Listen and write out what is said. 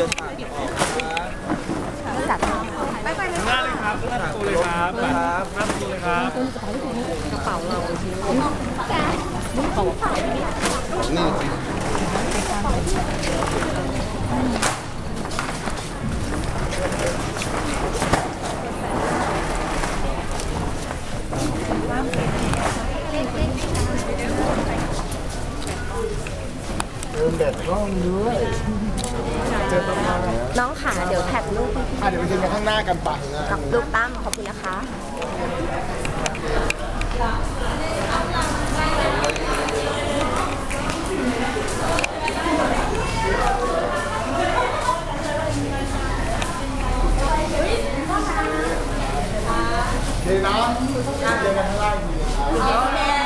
น่าอจัดไปไปเลยครับหน้าเลยครับหน้าประตูเลยครับกระเป๋าเรากระเป๋านี่ ดินแบบกล้องด้วยน้องค่เดี๋ยวแท็กรูปอะเดี๋ยวไปเจอกันข้างหน้ากันปะกับรูปตั้มขอบคุณนะคะเดี๋นเน้าค